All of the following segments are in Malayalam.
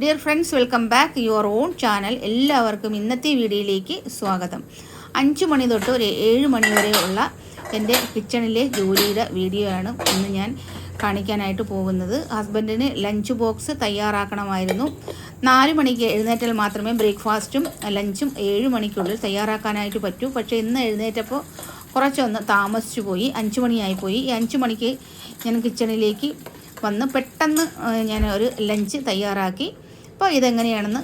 Dear friends welcome back your own channel എല്ലാവർക്കും ഇന്നത്തെ വീഡിയോയിലേക്ക് സ്വാഗതം. അഞ്ച് മണി തൊട്ട് ഒരു ഏഴ് മണി വരെയുള്ള എന്റെ കിച്ചണിലെ ജോലിയുടെ വീഡിയോ ആണ് ഇന്ന് ഞാൻ കാണിക്കാനായിട്ട് പോകുന്നത്. ഹസ്ബൻഡിന് ലഞ്ച് ബോക്സ് തയ്യാറാക്കണമായിരുന്നു. നാല് മണിക്ക് എഴുന്നേറ്റാൽ മാത്രമേ ബ്രേക്ക്ഫാസ്റ്റും ലഞ്ചും ഏഴ് മണിക്കുള്ളിൽ തയ്യാറാക്കാനായിട്ട് പറ്റൂ. പക്ഷേ ഇന്ന് എഴുന്നേറ്റപ്പോൾ കുറച്ചൊന്ന് താമസിച്ചു പോയി. അഞ്ച് മണിയായിപ്പോയി. ഈ അഞ്ച് മണിക്ക് ഞാൻ കിച്ചണിലേക്ക് വന്ന് പെട്ടെന്ന് ഞാൻ ഒരു ലഞ്ച് തയ്യാറാക്കി. അപ്പോൾ ഇതെങ്ങനെയാണെന്ന്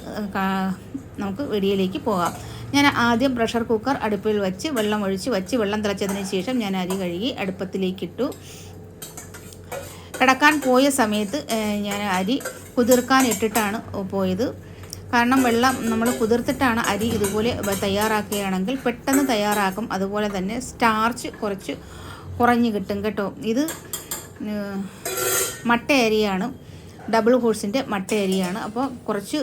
നമുക്ക് വെടിയിലേക്ക് പോകാം. ഞാൻ ആദ്യം പ്രഷർ കുക്കർ അടുപ്പിൽ വെച്ച് വെള്ളം ഒഴിച്ച് വെച്ച് വെള്ളം തിളച്ചതിന് ശേഷം ഞാൻ അരി കഴുകി അടുപ്പത്തിലേക്കിട്ടു കിടക്കാൻ പോയ സമയത്ത് ഞാൻ അരി കുതിർക്കാൻ ഇട്ടിട്ടാണ് പോയത്. കാരണം വെള്ളം നമ്മൾ കുതിർത്തിട്ടാണ് അരി ഇതുപോലെ തയ്യാറാക്കുകയാണെങ്കിൽ പെട്ടെന്ന് തയ്യാറാക്കും. അതുപോലെ തന്നെ സ്റ്റാർച്ച് കുറച്ച് കുറഞ്ഞ് കിട്ടും കേട്ടോ. ഇത് മട്ട അരിയാണ് ഡബിൾ ഹോഴ്സിന്റെ മട്ട അരിയാണ് അപ്പോൾ കുറച്ച്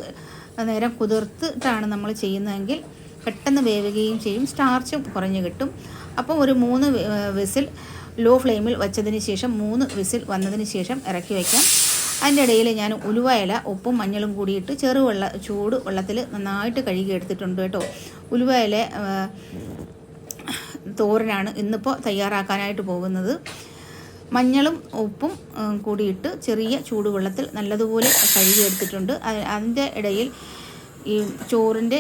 നേരം കുതിർത്തിട്ടാണ് നമ്മൾ ചെയ്യുന്നതെങ്കിൽ പെട്ടെന്ന് വേവുകയും ചെയ്യും. സ്റ്റാർച്ചും കുറഞ്ഞു കിട്ടും. അപ്പോൾ ഒരു മൂന്ന് വിസിൽ ലോ ഫ്ലെയിമിൽ വെച്ചതിന് ശേഷം മൂന്ന് വിസിൽ വന്നതിന് ശേഷം ഇറക്കി വയ്ക്കാം അതിന്റെ ഇടയിൽ ഞാൻ ഉലുവ ഇല ഉപ്പും മഞ്ഞളും കൂടിയിട്ട് ചെറുവെള്ള ചൂട് വെള്ളത്തിൽ നന്നായിട്ട് കഴുകി എടുത്തിട്ടുണ്ട് കേട്ടോ. ഉലുവ ഇല തോരനാണ് ഇന്നിപ്പോൾ തയ്യാറാക്കാനായിട്ട് പോകുന്നത്. മഞ്ഞളും ഉപ്പും കൂടിയിട്ട് ചെറിയ ചൂടുവെള്ളത്തിൽ നല്ലതുപോലെ കഴുകി എടുത്തിട്ടുണ്ട്. അതിന്റെ ഇടയിൽ ഈ ചോറിന്റെ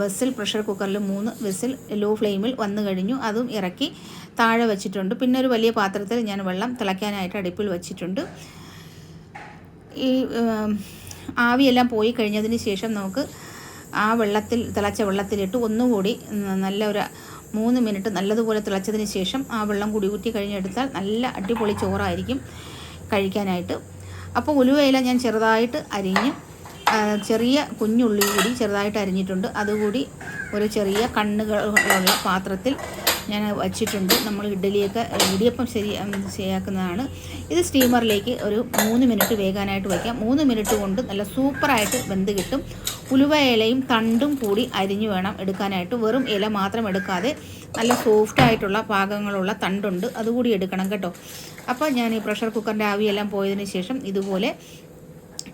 വെസിൽ പ്രഷർ കുക്കറിൽ മൂന്ന് വെസിൽ ലോ ഫ്ലെയിമിൽ വന്നു കഴിഞ്ഞു. അതും ഇറക്കി താഴെ വെച്ചിട്ടുണ്ട്. പിന്നെ ഒരു വലിയ പാത്രത്തിൽ ഞാൻ വെള്ളം തിളയ്ക്കാനായിട്ട് അടുപ്പിൽ വെച്ചിട്ടുണ്ട്. ഈ ആവിയെല്ലാം പോയി കഴിഞ്ഞതിന് ശേഷം നമുക്ക് ആ വെള്ളത്തിൽ തിളച്ച വെള്ളത്തിലിട്ട് ഒന്നുകൂടി നല്ല ഒരു മൂന്ന് മിനിറ്റ് നല്ലതുപോലെ തിളച്ചതിന് ശേഷം ആ വെള്ളം കൂടി ഊറ്റി കഴിഞ്ഞെടുത്താൽ നല്ല അടിപൊളി ചോറായിരിക്കും കഴിക്കാനായിട്ട്. അപ്പോൾ ഉലുവയില ഞാൻ ചെറുതായിട്ട് അരിഞ്ഞ് ചെറിയ കുഞ്ഞുള്ളി കൂടി ചെറുതായിട്ട് അരിഞ്ഞിട്ടുണ്ട്. അതുകൂടി ഒരു ചെറിയ കണ്ണുകളുള്ള പാത്രത്തിൽ ഞാൻ വച്ചിട്ടുണ്ട്. നമ്മൾ ഇഡ്ഡലിയൊക്കെ ഇടിയപ്പം ശരി ശരിയാക്കുന്നതാണ്. ഇത് സ്റ്റീമറിലേക്ക് ഒരു മൂന്ന് മിനിറ്റ് വേകാനായിട്ട് വയ്ക്കാം. മൂന്ന് മിനിറ്റ് കൊണ്ട് നല്ല സൂപ്പറായിട്ട് വെന്ത് കിട്ടും. ഉലുവ ഇലയും തണ്ടും കൂടി അരിഞ്ഞു വേണം എടുക്കാനായിട്ട്. വെറും ഇല മാത്രം എടുക്കാതെ നല്ല സോഫ്റ്റ് ആയിട്ടുള്ള പാകങ്ങളുള്ള തണ്ടുണ്ട്. അതുകൂടി എടുക്കണം കേട്ടോ. അപ്പോൾ ഞാൻ ഈ പ്രഷർ കുക്കറിന്റെ ആവിയെല്ലാം പോയതിന് ശേഷം ഇതുപോലെ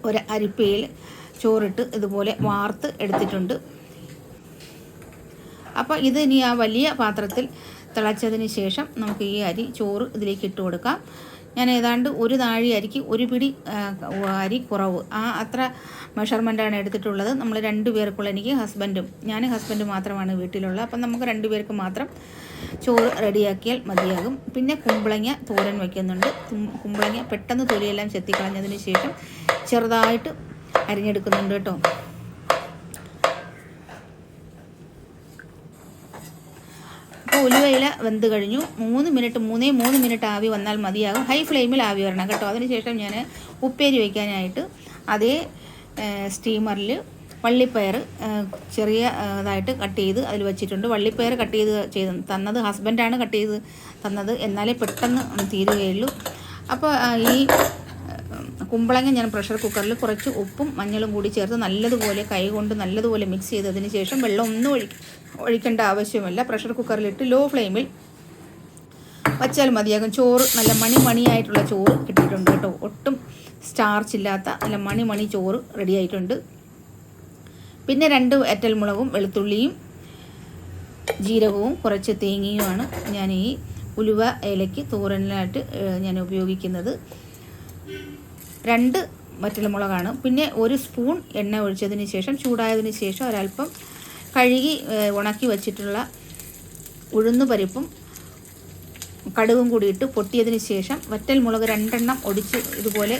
ഒരു അരിപ്പയിൽ ചോറിട്ട് ഇതുപോലെ വാർത്ത് എടുത്തിട്ടുണ്ട്. അപ്പോൾ ഇത് ഇനി ആ വലിയ പാത്രത്തിൽ തിളച്ചതിന് ശേഷം നമുക്ക് ഈ അരി ചോറ് ഇതിലേക്ക് ഇട്ട് കൊടുക്കാം. ഞാൻ ഏതാണ്ട് ഒരു നാഴി അരിക്ക് ഒരു പിടി അരി കുറവ്. ആ അത്ര മെഷർമെന്റാണ് എടുത്തിട്ടുള്ളത്. നമ്മൾ രണ്ട് പേർക്കുള്ള എനിക്ക് ഹസ്ബൻഡും ഞാൻ ഹസ്ബൻഡ് മാത്രമാണ് വീട്ടിലുള്ളത് അപ്പം നമുക്ക് രണ്ട് പേർക്ക് മാത്രം ചോറ് റെഡിയാക്കിയാൽ മതിയാകും. പിന്നെ കുമ്പളങ്ങ തോരൻ വയ്ക്കുന്നുണ്ട് കുമ്പളങ്ങ പെട്ടെന്ന് തൊലിയെല്ലാം ചെത്തിക്കളഞ്ഞതിന് ശേഷം ചെറുതായിട്ട് അരിഞ്ഞെടുക്കുന്നുണ്ട് കേട്ടോ. അപ്പോൾ ഉലുവയില വെന്ത് കഴിഞ്ഞു. മൂന്ന് മിനിറ്റ് മൂന്നേ മൂന്ന് മിനിറ്റ് ആവി വന്നാൽ മതിയാകും. ഹൈ ഫ്ലെയിമിൽ ആവി വരണം കേട്ടോ. അതിനുശേഷം ഞാൻ ഉപ്പേരി വയ്ക്കാനായിട്ട് അതേ സ്റ്റീമറിൽ വള്ളിപ്പയർ ചെറിയ ഇതായിട്ട് കട്ട് ചെയ്ത് അതിൽ വെച്ചിട്ടുണ്ട്. വള്ളിപ്പയർ കട്ട് ചെയ്ത് ചെയ്ത് തന്നത് ഹസ്ബൻഡാണ് കട്ട് ചെയ്ത് തന്നത്. എന്നാലേ പെട്ടെന്ന് തീരുകയുള്ളൂ. അപ്പോൾ ഈ കുമ്പളങ്ങ ഞാൻ പ്രഷർ കുക്കറിൽ കുറച്ച് ഉപ്പും മഞ്ഞളും കൂടി ചേർത്ത് നല്ലതുപോലെ കൈകൊണ്ട് നല്ലതുപോലെ മിക്സ് ചെയ്തതിന് ശേഷം വെള്ളം ഒന്നും ഒഴി ഒഴിക്കേണ്ട ആവശ്യമില്ല. പ്രഷർ കുക്കറിലിട്ട് ലോ ഫ്ലെയിമിൽ വച്ചാൽ മതിയാകും. ചോറ് നല്ല മണി മണിയായിട്ടുള്ള ചോറ് കിട്ടിയിട്ടുണ്ട് കേട്ടോ. ഒട്ടും സ്റ്റാർച്ച് ഇല്ലാത്ത നല്ല മണി മണി ചോറ് റെഡി ആയിട്ടുണ്ട്. പിന്നെ രണ്ട് മുളകും വെളുത്തുള്ളിയും ജീരകവും കുറച്ച് തേങ്ങയുമാണ് ഞാൻ ഈ ഉലുവ ഇലയ്ക്ക് തോരനായിട്ട് ഞാൻ ഉപയോഗിക്കുന്നത്. രണ്ട് വറ്റൽമുളകാണ് പിന്നെ ഒരു സ്പൂൺ എണ്ണ ഒഴിച്ചതിന് ശേഷം ചൂടായതിന് ശേഷം ഒരല്പം കഴുകി ഉണക്കി വച്ചിട്ടുള്ള ഉഴുന്ന് പരിപ്പും കടുകും കൂടി ഇട്ട് പൊട്ടിയതിന് ശേഷം വറ്റൽമുളക് രണ്ടെണ്ണം ഒടിച്ച് ഇതുപോലെ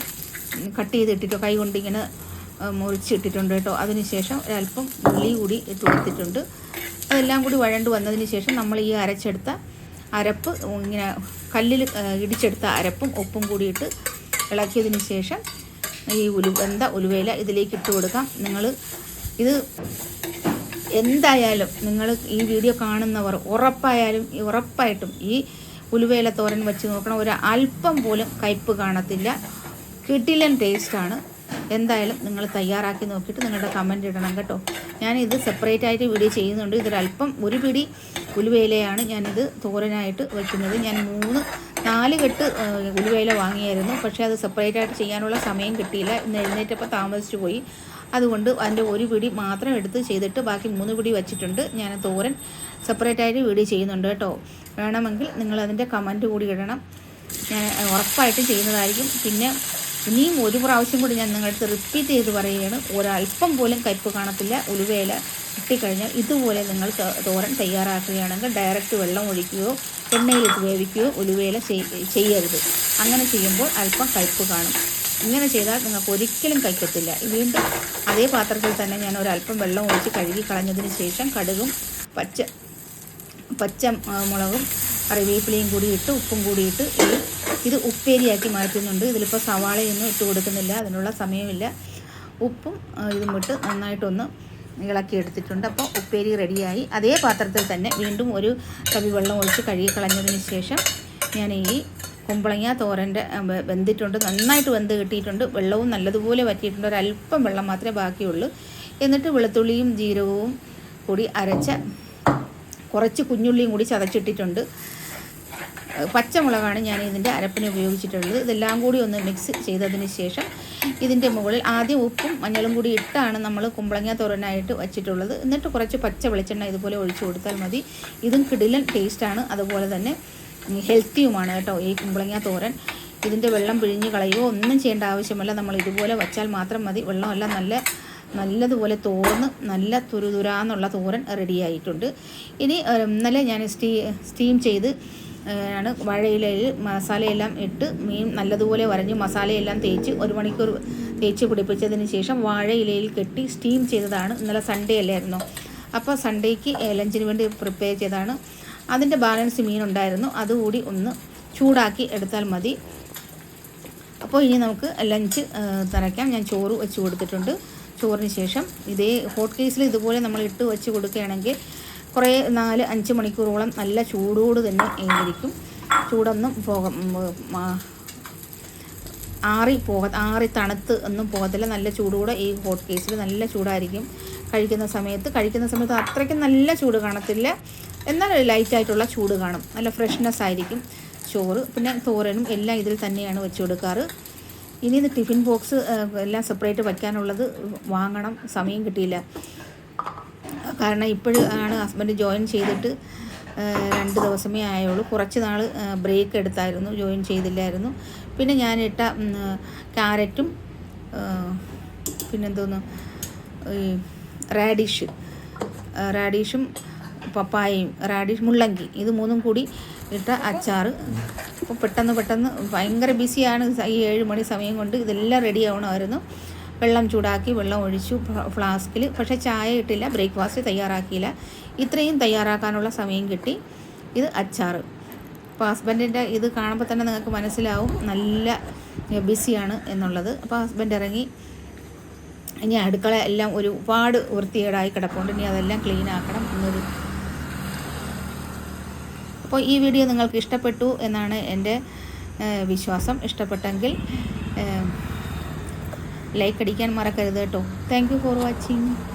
കട്ട് ചെയ്തിട്ടിട്ടോ കൈ കൊണ്ട് ഇങ്ങനെ മുറിച്ചിട്ടിട്ടുണ്ട് കേട്ടോ. അതിനുശേഷം ഒരല്പം ഉള്ളി കൂടി ഇട്ട് കൊടുത്തിട്ടുണ്ട്. അതെല്ലാം കൂടി വഴണ്ട് വന്നതിന് ശേഷം നമ്മൾ ഈ അരച്ചെടുത്ത അരപ്പ് ഇങ്ങനെ കല്ലിൽ ഇടിച്ചെടുത്ത അരപ്പും ഉപ്പും കൂടി ഇട്ട് ഇളക്കിയതിന് ശേഷം ഈ ഉലു വെന്ത ഉലുവേല ഇതിലേക്ക് ഇട്ട് കൊടുക്കാം. നിങ്ങൾ ഇത് എന്തായാലും നിങ്ങൾ ഈ വീഡിയോ കാണുന്നവർ ഉറപ്പായാലും ഉറപ്പായിട്ടും ഈ ഉലുവേല തോരൻ വെച്ച് നോക്കണം. ഒരു അല്പം പോലും കയ്പ്പ് കാണത്തില്ല. കിട്ടിലൻ ടേസ്റ്റാണ് എന്തായാലും നിങ്ങൾ തയ്യാറാക്കി നോക്കിയിട്ട് നിങ്ങളുടെ കമന്റ് ഇടണം കേട്ടോ. ഞാനിത് സെപ്പറേറ്റ് ആയിട്ട് വീഡിയോ ചെയ്യുന്നുണ്ട്. ഇതൊരല്പം ഒരു പിടി ഉലുവേലയാണ് ഞാനിത് തോരനായിട്ട് വയ്ക്കുന്നത് ഞാൻ മൂന്ന് നാല് കെട്ട് ഉലുവയില വാങ്ങിയായിരുന്നു. പക്ഷേ അത് സെപ്പറേറ്റ് ആയിട്ട് ചെയ്യാനുള്ള സമയം കിട്ടിയില്ല. ഇന്ന് എഴുന്നേറ്റപ്പോൾ താമസിച്ചു പോയി. അതുകൊണ്ട് അതിന്റെ ഒരു പിടി മാത്രം എടുത്ത് ചെയ്തിട്ട് ബാക്കി മൂന്ന് പിടി വെച്ചിട്ടുണ്ട്. ഞാൻ തോരൻ സെപ്പറേറ്റ് ആയിട്ട് വീഡിയോ ചെയ്യുന്നുണ്ട് കേട്ടോ. വേണമെങ്കിൽ നിങ്ങൾ അതിന്റെ കമന്റ് കൂടി ഇടണം. ഞാൻ ഉറപ്പായിട്ട് ചെയ്യുന്നതായിരിക്കും. പിന്നെ ഇനിയും ഒരു പ്രാവശ്യം കൂടി ഞാൻ നിങ്ങളുടെ റിപ്പീറ്റ് ചെയ്ത് പറയുകയാണ്. ഒരൽപ്പം പോലും കയ്പ് കാണത്തില്ല ഉലുവേല കിട്ടിക്കഴിഞ്ഞാൽ ഇതുപോലെ നിങ്ങൾ തോരൻ തയ്യാറാക്കുകയാണെങ്കിൽ ഡയറക്റ്റ് വെള്ളം ഒഴിക്കുകയോ എണ്ണയിലിട്ട് വേവിക്കുകയോ ഒലുവേല ചെയ്- ചെയ്യരുത്. അങ്ങനെ ചെയ്യുമ്പോൾ അല്പം കയ്പ്പ് കാണും. ഇങ്ങനെ ചെയ്താൽ നിങ്ങൾക്ക് ഒരിക്കലും കഴിക്കത്തില്ല. വീണ്ടും അതേ പാത്രത്തിൽ തന്നെ ഞാൻ ഒരല്പം വെള്ളം ഒഴിച്ച് കഴുകി കളഞ്ഞതിന് ശേഷം കടുകും പച്ച പച്ച മുളകും കറിവേപ്പിലയും കൂടി ഇട്ട് ഉപ്പും കൂടി ഇട്ട് ഈ ഇത് ഉപ്പേരിയാക്കി മാറ്റുന്നുണ്ട്. ഇതിലിപ്പോൾ സവാളയൊന്നും ഇട്ട് കൊടുക്കുന്നില്ല. അതിനുള്ള സമയമില്ല. ഉപ്പും ഇതും ഇട്ട് നന്നായിട്ടൊന്ന് ഇളക്കി എടുത്തിട്ടുണ്ട്. അപ്പോൾ ഉപ്പേരി റെഡിയായി. അതേ പാത്രത്തിൽ തന്നെ വീണ്ടും ഒരു കവി വെള്ളം ഒഴിച്ച് കഴുകി കളഞ്ഞതിന് ശേഷം ഞാൻ ഈ കുമ്പളങ്ങ തോരന്റെ വെന്തിട്ടുണ്ട്. നന്നായിട്ട് വെന്ത് കിട്ടിയിട്ടുണ്ട്. വെള്ളവും നല്ലതുപോലെ വറ്റിയിട്ടുണ്ട്. ഒരല്പം വെള്ളം മാത്രമേ ബാക്കിയുള്ളൂ. എന്നിട്ട് വെളുത്തുള്ളിയും ജീരകവും കൂടി അരച്ച കുറച്ച് കുഞ്ഞുള്ളിയും കൂടി ചതച്ചിട്ടിട്ടുണ്ട്. പച്ചമുളകാണ് ഞാൻ ഇതിന്റെ അരപ്പിന് ഉപയോഗിച്ചിട്ടുള്ളത്. ഇതെല്ലാം കൂടി ഒന്ന് മിക്സ് ചെയ്തതിന് ശേഷം ഇതിന്റെ മുകളിൽ ആദ്യം ഉപ്പും മഞ്ഞളും കൂടി ഇട്ടാണ് നമ്മൾ കുമ്പളങ്ങ തോരനായിട്ട് വച്ചിട്ടുള്ളത്. എന്നിട്ട് കുറച്ച് പച്ച വെളിച്ചെണ്ണ ഇതുപോലെ ഒഴിച്ചു കൊടുത്താൽ മതി. ഇതും കിടിലൻ ടേസ്റ്റാണ് അതുപോലെ തന്നെ ഹെൽത്തിയുമാണ് കേട്ടോ ഈ കുമ്പളങ്ങ തോരൻ. ഇതിന്റെ വെള്ളം പിഴിഞ്ഞ് കളയുകയോ ഒന്നും ചെയ്യേണ്ട ആവശ്യമല്ല. നമ്മൾ ഇതുപോലെ വച്ചാൽ മാത്രം മതി. വെള്ളമെല്ലാം നല്ല നല്ലതുപോലെ തോർന്ന് നല്ല തുരുതുരാന്നുള്ള തോരൻ റെഡിയായിട്ടുണ്ട് ഇനി ഇന്നലെ ഞാൻ സ്റ്റീ സ്റ്റീം ചെയ്ത് ആണ് വാഴയിലയിൽ മസാലയെല്ലാം ഇട്ട് മീൻ നല്ലതുപോലെ വരഞ്ഞ് മസാലയെല്ലാം തേച്ച് ഒരു മണിക്കൂർ തേച്ച് പിടിപ്പിച്ചതിന് ശേഷം വാഴയിലയിൽ കെട്ടി സ്റ്റീം ചെയ്തതാണ്. ഇന്നലെ സൺഡേ അല്ലായിരുന്നു? അപ്പോൾ സൺഡേക്ക് ലഞ്ചിന് വേണ്ടി പ്രിപ്പയർ ചെയ്തതാണ്. അതിന്റെ ബാലൻസ് മീൻ ഉണ്ടായിരുന്നു അതുകൂടി ഒന്ന് ചൂടാക്കി എടുത്താൽ മതി. അപ്പോൾ ഇനി നമുക്ക് ലഞ്ച് തറയ്ക്കാം. ഞാൻ ചോറ് വെച്ച് കൊടുത്തിട്ടുണ്ട്. ചോറിന് ശേഷം ഇതേ ഹോട്ട് കേസിൽ ഇതുപോലെ നമ്മൾ ഇട്ട് വെച്ച് കൊടുക്കുകയാണെങ്കിൽ കുറേ നാല് അഞ്ച് മണിക്കൂറോളം നല്ല ചൂടോട് തന്നെ ഇരിക്കും ചൂടൊന്നും പോക ആറി പോക ആറി തണുത്ത് ഒന്നും പോകത്തില്ല. നല്ല ചൂടോടെ ഈ ഹോട്ട് കേസിൽ നല്ല ചൂടായിരിക്കും. കഴിക്കുന്ന സമയത്ത് കഴിക്കുന്ന സമയത്ത് അത്രയ്ക്കും നല്ല ചൂട് കാണത്തില്ല. എന്നാൽ ലൈറ്റായിട്ടുള്ള ചൂട് കാണും. നല്ല ഫ്രഷ്നെസ് ആയിരിക്കും. ചോറ് പിന്നെ തോരനും എല്ലാം ഇതിൽ തന്നെയാണ് വെച്ച് കൊടുക്കാറ്. ഇനി ഇത് ടിഫിൻ ബോക്സ് എല്ലാം സെപ്പറേറ്റ് വയ്ക്കാനുള്ളത് വാങ്ങണം. സമയം കിട്ടിയില്ല. കാരണം ഇപ്പോഴാണ് ഹസ്ബൻഡ് ജോയിൻ ചെയ്തിട്ട് രണ്ട് ദിവസമേ ആയുള്ളൂ. കുറച്ച് നാൾ ബ്രേക്ക് എടുത്തായിരുന്നു ജോയിൻ ചെയ്തില്ലായിരുന്നു. പിന്നെ ഞാനിട്ട ക്യാരറ്റും പിന്നെന്തോന്ന് ഈ റാഡിഷ് റാഡിഷും പപ്പായയും റാഡിഷ് മുള്ളങ്കി ഇത് മൂന്നും കൂടി ഇട്ട അച്ചാർ അപ്പോൾ പെട്ടെന്ന് പെട്ടെന്ന് ഭയങ്കര ബിസിയാണ്. ഈ ഏഴ് മണി സമയം കൊണ്ട് ഇതെല്ലാം റെഡി ആവണമായിരുന്നു വെള്ളം ചൂടാക്കി വെള്ളം ഒഴിച്ചു ഫ്ലാസ്കിൽ പക്ഷേ ചായ ഇട്ടില്ല ബ്രേക്ക്ഫാസ്റ്റ് തയ്യാറാക്കിയില്ല. ഇത്രയും തയ്യാറാക്കാനുള്ള സമയം കിട്ടി. ഇത് അച്ചാർ അപ്പോൾ ഹസ്ബൻഡിന്റെ ഇത് കാണുമ്പോൾ തന്നെ നിങ്ങൾക്ക് മനസ്സിലാവും നല്ല ബിസിയാണ് എന്നുള്ളത്. അപ്പോൾ ഹസ്ബൻഡ് ഇറങ്ങി. ഇനി അടുക്കള എല്ലാം ഒരുപാട് വൃത്തികേടായി കിടപ്പുണ്ട്. ഇനി അതെല്ലാം ക്ലീൻ ആക്കണം എന്നൊരു അപ്പോൾ ഈ വീഡിയോ നിങ്ങൾക്ക് ഇഷ്ടപ്പെട്ടു എന്നാണ് എന്റെ വിശ്വാസം. ഇഷ്ടപ്പെട്ടെങ്കിൽ ലൈക്ക് അടിക്കാൻ മറക്കരുത് കേട്ടോ. Thank for watching